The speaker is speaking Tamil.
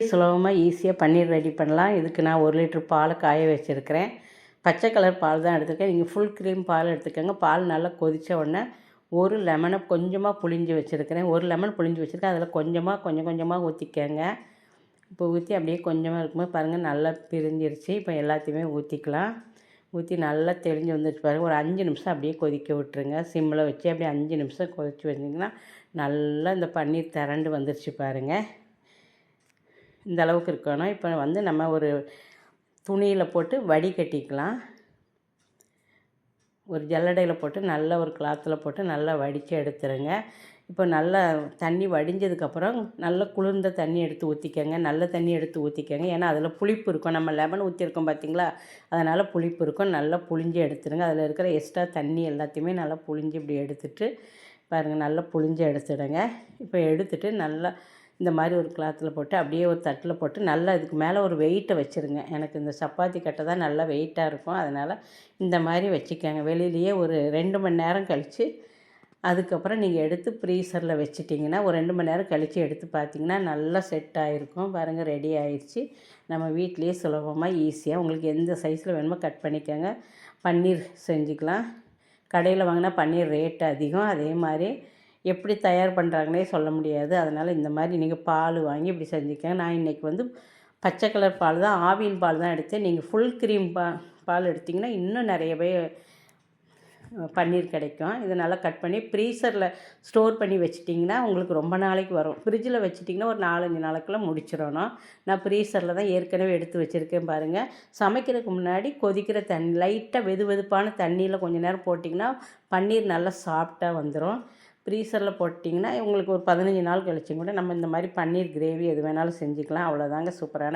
சுலபமாக ஈஸியாக பன்னீர் ரெடி பண்ணலாம். இதுக்கு நான் ஒரு லிட்ரு பாலை காய வச்சுருக்கிறேன். பச்சை கலர் பால் தான் எடுத்துருக்கேன். நீங்கள் ஃபுல் க்ரீம் பால் எடுத்துக்கோங்க. பால் நல்லா கொதித்த உடனே ஒரு லெமனை கொஞ்சமாக புழிஞ்சு வச்சுருக்கிறேன். ஒரு லெமன் புழிஞ்சு வச்சுருக்கேன். அதில் கொஞ்சமாக கொஞ்சம் கொஞ்சமாக ஊற்றிக்கங்க இப்போ ஊற்றி அப்படியே கொஞ்சமாக இருக்கும்போது பாருங்கள் நல்லா பிரிஞ்சிருச்சு. இப்போ எல்லாத்தையுமே ஊற்றிக்கலாம் ஊற்றி நல்லா தெளிஞ்சு வந்துருச்சு பாருங்கள் ஒரு அஞ்சு நிமிஷம் அப்படியே கொதிக்க விட்டுருங்க. சிம்மில் வச்சு அப்படியே அஞ்சு நிமிஷம் கொதிச்சு வச்சிங்கன்னா நல்லா இந்த பன்னீர் திரண்டு வந்துருச்சு பாருங்கள் இந்த அளவுக்கு இருக்கணும். இப்போ வந்து நம்ம ஒரு துணியில் போட்டு வடிகட்டிக்கலாம் ஒரு ஜல்லடையில் போட்டு நல்ல ஒரு கிளாத்தில் போட்டு நல்லா வடித்து எடுத்துருங்க. இப்போ நல்லா தண்ணி வடிஞ்சதுக்கப்புறம் நல்லா குளிர்ந்த தண்ணி எடுத்து ஊற்றிக்கங்க நல்ல தண்ணி எடுத்து ஊற்றிக்கங்க ஏன்னா அதில் புளிப்பு இருக்கும். நம்ம லெமன் ஊற்றிருக்கோம் பார்த்தீங்களா அதனால் புளிப்பு இருக்கும். நல்லா புளிஞ்சு எடுத்துருங்க. அதில் இருக்கிற எக்ஸ்ட்ரா தண்ணி எல்லாத்தையுமே நல்லா புளிஞ்சு இப்படி எடுத்துட்டு பாருங்கள் நல்லா புளிஞ்சு எடுத்துடுங்க. இப்போ எடுத்துட்டு நல்லா இந்த மாதிரி ஒரு கிளாத்தில் போட்டு அப்படியே ஒரு தட்டில் போட்டு நல்லா இதுக்கு மேலே ஒரு வெயிட்டை வச்சுருங்க. எனக்கு இந்த சப்பாத்தி கட்டை தான் நல்லா வெயிட்டாக இருக்கும். அதனால் இந்த மாதிரி வச்சுக்கோங்க. வெளியிலேயே ஒரு ரெண்டு மணி நேரம் கழித்து அதுக்கப்புறம் நீங்கள் எடுத்து ஃப்ரீசரில் வச்சுட்டிங்கன்னா ஒரு ரெண்டு மணி நேரம் கழித்து எடுத்து பார்த்தீங்கன்னா நல்லா செட் ஆகிருக்கும் பாருங்கள் ரெடி ஆயிடுச்சு நம்ம வீட்லேயே சுலபமாக ஈஸியாக உங்களுக்கு எந்த சைஸில் வேணுமோ கட் பண்ணிக்கோங்க. பன்னீர் செஞ்சுக்கலாம். கடையில் வாங்கினா பன்னீர் ரேட் அதிகம். அதே மாதிரி எப்படி தயார் பண்ணுறாங்கன்னே சொல்ல முடியாது. அதனால் இந்த மாதிரி நீங்கள் பால் வாங்கி இப்படி செஞ்சுக்கங்க. நான் இன்றைக்கி வந்து பச்சை கலர் பால் தான் ஆவின் பால் தான் எடுத்தேன். நீங்கள் ஃபுல் க்ரீம் பா பால் எடுத்திங்கன்னா இன்னும் நிறையவே பன்னீர் கிடைக்கும். இதை நல்லா கட் பண்ணி ஃப்ரீசரில் ஸ்டோர் பண்ணி வச்சிட்டிங்கன்னா உங்களுக்கு ரொம்ப நாளைக்கு வரும். ஃப்ரிட்ஜில் வச்சிட்டிங்கன்னா ஒரு நாலஞ்சு நாளைக்குள்ளே முடிச்சிடணும். நான் ஃப்ரீசரில் தான் ஏற்கனவே எடுத்து வச்சுருக்கேன் பாருங்கள் சமைக்கிறதுக்கு முன்னாடி கொதிக்கிற தண்ணி லைட்டாக வெது வெதுப்பான தண்ணியில் கொஞ்சம் நேரம் போட்டிங்கன்னா பன்னீர் நல்லா சாஃப்டாக வந்துடும் ஃப்ரீசரில் போட்டிங்கன்னா உங்களுக்கு ஒரு பதினஞ்சு நாள் கழிச்சும் கூட நம்ம இந்த மாதிரி பன்னீர் கிரேவி எது வேணாலும் செஞ்சுக்கலாம். அவ்வளோதாங்க சூப்பரான